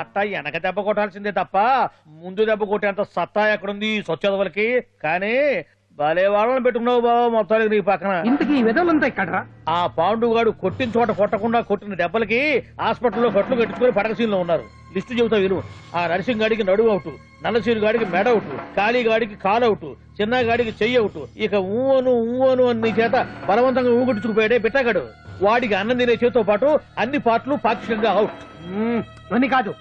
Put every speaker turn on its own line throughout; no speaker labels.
అట్ట వెనక దెబ్బ కొట్టాల్సిందే తప్ప ముందు దెబ్బ కొట్టేంత సత్తా ఎక్కడుంది స్వచ్ఛదవులకి కానీ భలే వాళ్ళని పెట్టుకున్నావు బాబా మొత్తానికి నీ పక్కన.
ఇంతకీ ఈ విధవులంతా ఇక్కడ
ఆ పాండుగాడు కొట్టిన చోట కొట్టకుండా కొట్టిన దెబ్బలకి హాస్పిటల్లో కట్లు కట్టుకుని పడకసీన్లో ఉన్నారు. లిస్టు చెబుతా విను. ఆ నరసింగ్ గాడికి నడువు అవుట్ నల్లసీరు గాడికి మెడ అవుట్ కాళీ గాడికి కాలు అవుట్ చిన్న గాడికి చెయ్యి అవుట్. ఇక ఊవను ఊవను అని చేత బలవంతంగా ఊగుడుచుకుపోయాడే బిట్టగాడు. వాడికి అన్నం తినే చేతితో పాటు అన్ని పాటలు పాక్షికంగా అవుట్.
ఇవన్నీ కాదు.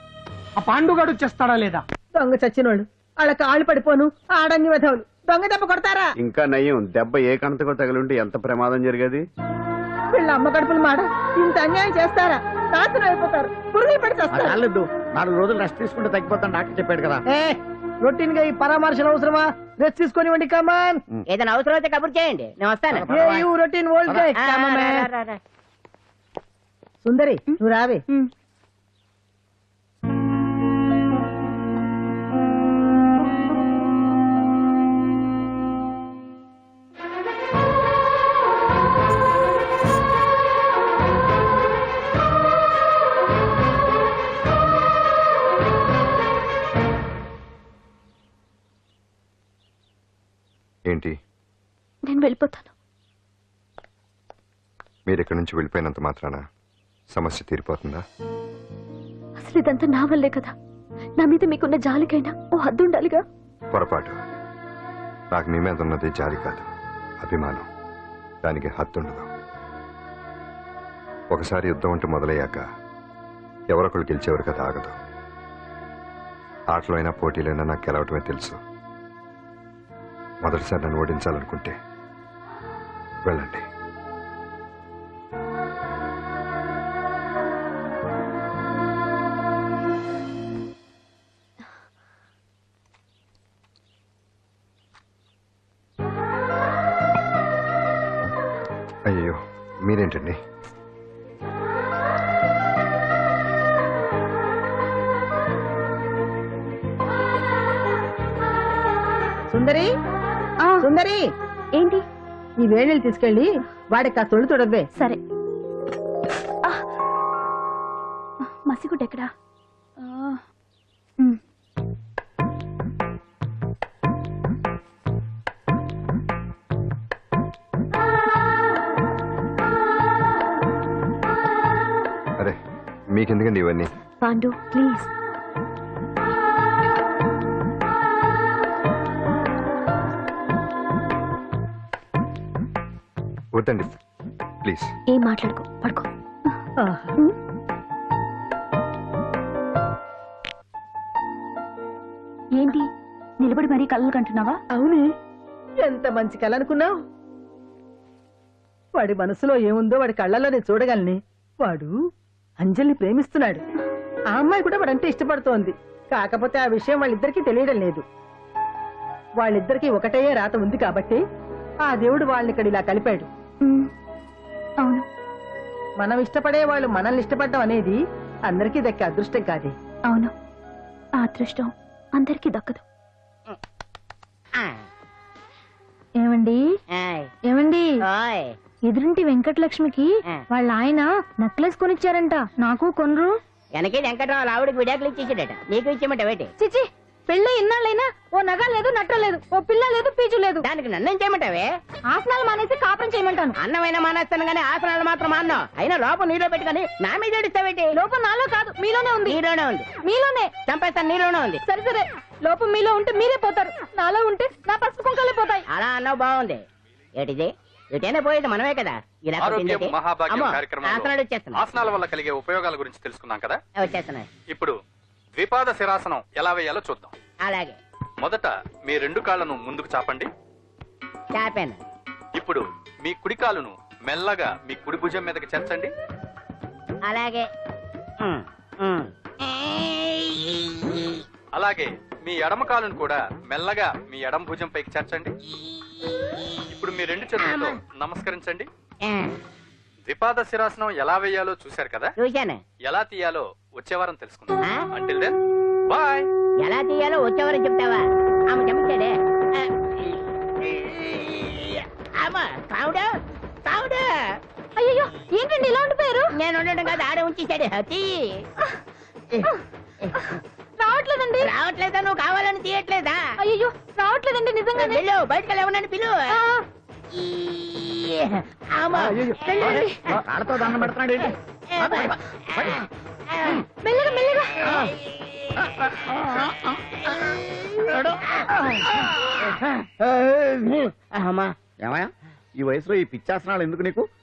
ఆ పాండుగాడు చేస్తాడా లేదా?
దొంగ చచ్చినోళ్ళు. వాళ్ళ కాళ్ళు పడిపోను. ఆడంగి వెధవులు. దొంగ దెబ్బ కొడతారా?
ఇంకా నయం. దెబ్బ ఏ కణతకు తగిలింటే ఎంత ప్రమాదం జరిగేది?
వీళ్ళ అమ్మ కడుపులు మాడ ఇంత అన్యాయం చేస్తారా? నాశనం అయిపోతారు. పురుగులు పడి చేస్తారు.
రాలేదు నాలుగు రోజులు రెస్ట్ తీసుకుంటే తగ్గిపోతాను. డాక్టర్ చెప్పాడు కదా.
ఏ రొటీన్గా ఈ పరామర్శలు అవసరమా? రెస్ట్ తీసుకొని కమాన్
ఏదైనా అవసరం అయితే కబుర్ చేయండి. నేను వస్తాను.
ఏ యూ రొటీన్ ఓల్డ్ గై
ఆ, రా, రా, రా, రా.
సుందరి నువ్వు రావే.
నుంచి వెళ్ళిపోయినంత మాత్రాన సమస్య తీరిపోతుందా?
అసలు ఇదంతా నా వల్లే కదా. నా మీద మీకున్న జాలికైనా ఓ హద్దు ఉండాలిగా
పొరపాటు. నాకు మీ మీద ఉన్నది జాలి కాదు అభిమానం. దానికి హద్దుండదు. ఒకసారి యుద్ధం అంటూ మొదలయ్యాక ఎవరొకరు గెలిచేవారు కదా ఆగదు. ఆటలో అయినా పోటీలైనా నాకు గెలవటమే తెలుసు. మొదటిసారి నన్ను ఓడించాలనుకుంటే వెళ్ళండి. అయ్యో మీరేంటండి?
సుందరి?
ఆ,
సుందరి?
ఏంటి?
ఈ వేణీలు తీసుకెళ్ళి వాడికి ఆ తొలి తొడవ్వే.
సరే. మసిగుడ్డ ఎక్కడా
మీకెందుకండి ఇవన్నీ?
పాండు ప్లీజ్.
వద్దండి. ప్లీజ్.
ఏం మాట్లాడుకో పడుకో. ఏంటి? నిలబడి మరీ కళ్ళు కంటున్నావా?
అవునే. ఎంత మంచి కళ అనుకున్నావు? వాడి మనసులో ఏముందో వాడి కళ్ళలో నేను చూడగలని. వాడు అంజలిని ప్రేమిస్తున్నాడు. ఆ అమ్మాయి కూడా వాడంటే ఇష్టపడుతోంది. కాకపోతే ఆ విషయం వాళ్ళిద్దరికీ తెలియడం లేదు. వాళ్ళిద్దరికీ ఒకటే రాత ఉంది కాబట్టి ఆ దేవుడు వాళ్ళని ఇక్కడ ఇలా కలిపాడు.
అవును.
మనం ఇష్టపడే వాళ్ళు మనల్ని ఇష్టపడడం అనేది అందరికీ దక్కే అదృష్టం కాదే.
అవును. ఆ అదృష్టం అందరికీ దక్కదు. ఏమండి? ఏమండి. ఎదురింటి వెంకటలక్ష్మికి. వాళ్ళ ఆయన నెక్లెస్ కొనిచ్చారంట. నాకు కొనరు.
వెనకే వెంకటరావు ఆవిడకి విడాకులు ఇచ్చేసాడట. నీకు ఇచ్చేమంట వేటి
చిచి పెళ్ళి ఇన్నాళ్ళైనా ఓ నగ లేదు నట్ట లేదు ఓ పిల్ల లేదు పీచు లేదు.
దానికి నన్ను చేయమంటావే?
ఆసనాలు మానేసి కాపురం చేయమంటాను.
అన్నమైన మానేస్తాను గానీ ఆసనాలు మాత్రం మాన్నా. అయినా లోపం నీలో పెట్టుకొని నా మీద ఏడుస్తావేటి
లోపం నాలో కాదు మీలోనే ఉంది.
నీలోనే ఉంది.
మీలోనే.
చంపేస్తాను నీలోనే ఉంది.
సరే సరే. లోపం మీలో ఉంటే మీరే పోతారు. నాలో ఉంటే నా పసుపు కుంకాలే పోతాయి.
అలా అన్నావు బాగుంది. ఏటిది? ఎటైనా పోయేది మనమే కదా. ఇలా
ఆరోగ్యం
కొట్టిందేటి?
మహాభాగ్యం
అమ్మో,
కార్యక్రమంలో
ఆసనాలు
వల్ల కలిగే ఉపయోగాల గురించి తెలుసుకున్నాం కదా?
వచ్చేస్తున్నాయి.
ఇప్పుడు ద్విపాద శిరాసనం ఎలా వేయాలో చూద్దాం.
అలాగే.
మొదట మీ రెండు కాళ్ళను ముందుకు చాపండి.
చాపాను.
ఇప్పుడు మీ కుడి కాలును మెల్లగా మీ కుడి భుజం మీదకి చేర్చండి
అలాగే. ఉమ్, ఉమ్.
అలాగే మీ ఎడమ కాలును కూడా మెల్లగా మీ ఎడమ భుజం పైకి చేర్చండి ఇప్పుడు మీ రెండు చేతులతో నమస్కరించండి. ద్విపాద శిరాసనం ఎలా వేయాలో చూశారు కదా?
చూశాను.
ఎలా తీయాలో వచ్చే వారం తెలుసుకుందాం.
ఆ?
అంటిల్ దెన్ బాయ్
ఎలా తీయాలో వచ్చేవారు చెప్తావా? ఆమె చెప్తాడే అమ్మా కావుడు కావుడు
అయ్యో ఏంటండి ఇలా ఉండిపోయారు?
నేను ఉండడం కాదు ఆడే ఉంచేసాడు తీయి.
రావట్లేదండి
రావట్లేదా నువ్వు కావాలని తీయట్లేదా
అయ్యో రావట్లేదండి నిజంగానే
వెళ్ళు బయటకు లేవనని పిలు
ఆ,
ఈ, అమ్మా.
వెళ్ళండి.
కాళ్ళతో దండం పెడుతున్నాడు ఏంటి?
మెల్లగా మెల్లగా
అమ్మా
ఏమయ్యా ఈ వయసులో ఈ పిచ్చాసనాలు ఎందుకు నీకు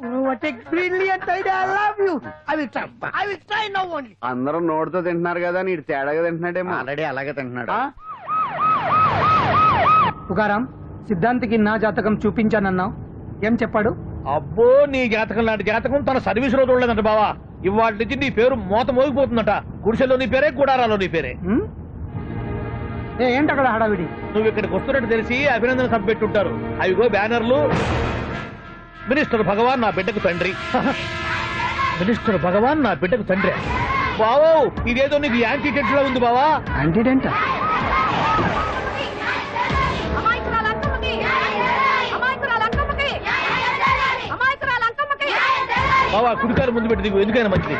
Brilliant idea I love you I will try I will try now only
అందరూ నోటితో తింటున్నారు కదా నీడు తేడాగా తింటున్నాడేమో.
ఆల్రెడీ అలాగే తింటున్నాడు.
ఆ?
పుకారాం సిద్ధాంతికి నా జాతకం చూపించానన్నావు. ఏం చెప్పాడు?
అబ్బో నీ జాతకం లాంటి జాతకం తన సర్వీస్లో చూడలేదంట బావా. ఇవాళ నుంచి నీ పేరు మోత మోగిపోతుందట. గుడిసెలో నీ పేరే గుడారాలో నీ పేరే?
ఏ ఏంటి అక్కడ హడావిడి?
నువ్వు ఇక్కడికి వస్తున్నట్టు తెలిసి అభినందన సభ పెట్టుంటారు. అవిగో బ్యానర్లు. మినిస్టర్ భగవాన్ నా బిడ్డకు తండ్రి. మినిస్టర్ భగవాన్ నా బిడ్డకు తండ్రి. బావో ఇదేదో నీకు యాంటీ టెంట్లో ఉంది బావా.
యాంటీడెంట్
బావా కుడికారు ముందు పెట్టి దిగు ఎందుకైనా మంచిది.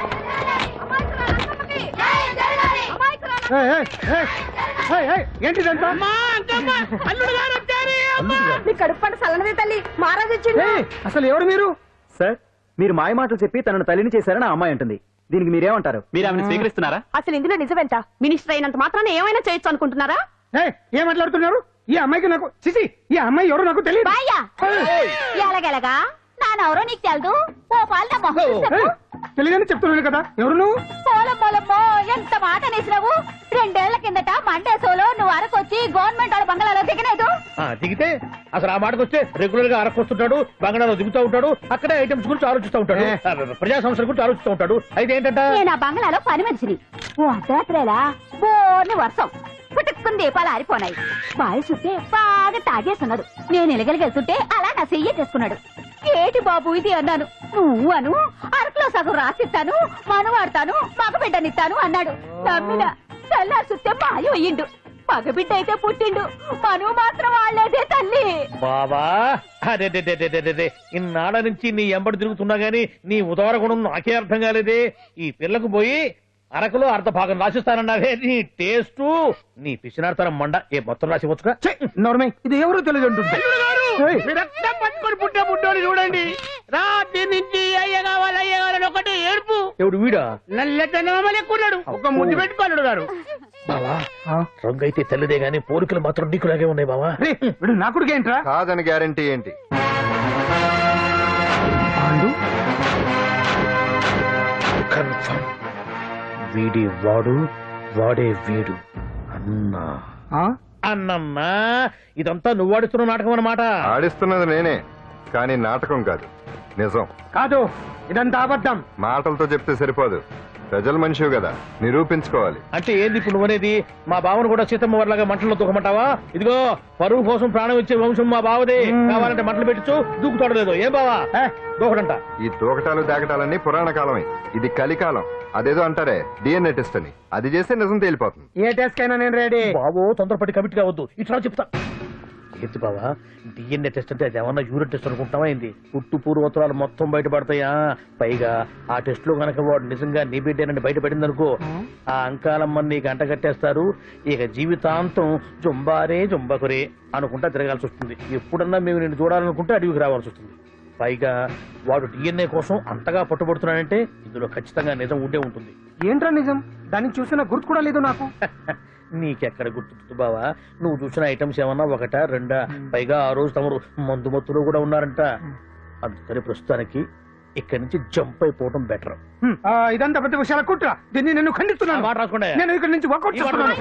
ఏంటిదంతా?
అల్లుడు గారు
నీ కడుపు పంట సల్లనది తల్లి. మహారాజు
అసలు ఎవరు మీరు?
సార్ మీరు మాయ మాటలు చెప్పి తనను తల్లిని చేశారని ఆ అమ్మాయి అంటుంది. దీనికి మీరేమంటారు? మీరు ఆమెను స్వీకరిస్తున్నారా?
అసలు ఇందులో నిజమేంట? మినిస్టర్ అయినంత మాత్రాన ఏమైనా చేయొచ్చు అనుకుంటున్నారా?
ఏయ్, ఏం మాట్లాడుతున్నారు? ఈ అమ్మాయికి నాకు చిసి ఈ అమ్మాయి ఎవరు నాకు తెలియదు.
ఎలాగెలగా? నానెవరో నీకు తెలదు? ఓ పాల
తెలియదని చెప్తున్నాను కదా. ఎవరు నువ్వు?
పోలమ్మోలమ్మో ఎంత మాట అనేసినావు? రెండేళ్ళ కిందట మండే సోలో నువ్వు అరకొచ్చి గవర్నమెంట్ వాళ్ళ బంగాళాలో దిగలేదు
ఆ, దిగితే అసలు ఆ మాటకు వస్తే రెగ్యులర్గా అరకొస్తుంటాడు బంగాళాలో దిగుతూ ఉంటాడు అక్కడే ఐటమ్స్ గురించి ఆలోచిస్తూ ఉంటాడు ఆ, ప్రజా సంస్థల గురించి ఆలోచిస్తూ ఉంటాడు. అయితే ఏంటంట?
నేను ఆ బంగ్లాలో పని మనిషిని. ఓ అర్ధరాత్రేలా బోర్ని వర్షం. పుట్టుకుని దీపాలు ఆరిపోనాయి. బాయ్ చుట్టే బాగా తాగేస్తున్నాడు నేను ఎలగలిగెళ్తుంటే అలా నా చెయ్యి చేసుకున్నాడు ఏటి బాబు ఇది అన్నాను. నువ్వు అను అరకులో సగం రాసిస్తాను మనవాడతాను మగబిడ్డనిస్తాను అన్నాడు. నమ్మిన తెల్లారి చూస్తే మాయ అయ్యిండు మగబిడ్డ అయితే పుట్టిండు. మనువు మాత్రం వాళ్ళేదే తల్లి.
బాబా అదే ఇన్నాళ్ళ నుంచి నీ ఎంబడి తిరుగుతున్నా గానీ నీ ఉదార గుణం నాకే అర్థం కాలేదే. ఈ పిల్లకు పోయి అరకులో అర్ధ భాగం రాసిస్తానన్నావే. నీ టేస్ట్ నీ పిచ్చినాడతనం మండ. ఏ మొత్తం రాసి వచ్చుగా
నోర్మే ఇది ఎవరు తెలియదు
రక్తం పట్టుకొని పుట్టే పుట్టోని చూడండి. రాత్రి నుంచి అయ్య కావాలి అయ్య కావాలని ఒకటి ఏడుపు.
ఎవడు వీడా?
నల్లెట్టనమని ఎక్కున్నాడు. ఒక ముద్దు పెట్టుకోలేడు గారు.
బావా
ఆ,
రంగు అయితే తెల్లదే గానీ పోలికలు మాత్రం నీకులాగే ఉన్నాయి బావా.
వీడు నా కొడుకు ఏంట్రా?
కాదని గ్యారంటీ ఏంటి?
పాండు
కన్ఫర్మ్. వీడి వాడు వాడే వీడు అన్నా.
ఆ?
అన్నమ్మా ఇదంతా నువ్వు ఆడుతున్న నాటకం అన్నమాట.
ఆడిస్తున్నది నేనే కానీ నాటకం కాదు. నిజం.
కాదు ఇదంతా అబద్ధం.
మాటలతో చెప్తే సరిపోదు. ప్రజల మనిషివి కదా నిరూపించుకోవాలి.
అంటే ఏంది ఇప్పుడు నువ్వనేది మా బావను కూడా సీతమ్మ వర్లాగా మంటల్లో దూకమంటావా? ఇదిగో పరువు కోసం ప్రాణం ఇచ్చే వంశం మా బావదే. కావాలంటే మంటలు పెట్టచ్చు దూకుతాడు లేదు ఏం బావా? దూకడంట.
ఈ తూకటాలు దాకటాలన్నీ పురాణ కాలమే. ఇది కలికాలం. అదేదో అంటారే డిఎన్ఏ టెస్ట్ అని. అది చేస్తే నిజం తేలిపోతుంది.
ఏ టెస్ట్ కైనా నేను రెడీ
బావో తొందరపడి కమిట్ కావద్దు. ఇట్లా చెప్తా. ఏంటి బావా. డిఎన్ఏ టెస్ట్ అంటే అది ఏమన్నా యూరిన్ టెస్ట్ అనుకుంటావా ఏంది? పుట్టు పూర్వోత్తరాలు మొత్తం బయటపడతాయా? పైగా ఆ టెస్ట్లో గనక వాడు నిజంగా నీ బిడ్డేనని బయటపడింది అనుకో ఆ అంకాలమ్మని నీకు అంట కట్టేస్తారు. ఇక జీవితాంతం జుంబారే జుంబకురే అనుకుంటా తిరగాల్సి వస్తుంది. ఎప్పుడన్నా మేము నేను చూడాలనుకుంటే అడవికి రావాల్సి వస్తుంది. పైగా వాడు డిఎన్ఏ కోసం అంతగా పట్టుబడుతున్నాడంటే ఇందులో ఖచ్చితంగా నిజం ఉండే ఉంటుంది.
ఏంట్రా నిజం? దాన్ని చూసిన గుర్తు కూడా లేదు నాకు.
నీకెక్కడ గుర్తుంది బావా నువ్వు చూసిన ఐటమ్స్ ఏమన్నా ఒకటా రెండా పైగా ఆ రోజు తమరు మందు మత్తులో కూడా ఉన్నారంట అందుకని ప్రస్తుతానికి ఇక్కడి నుంచి జంప్ అయిపోవడం బెటర్
ఆ, ఇదంతా పెద్ద విషయాల కుట్ర దీన్ని నేను ఖండిస్తున్నాను
మాట రాసుకోండి
నేను ఇక్కడ నుంచి వర్కౌట్ చేస్తున్నాను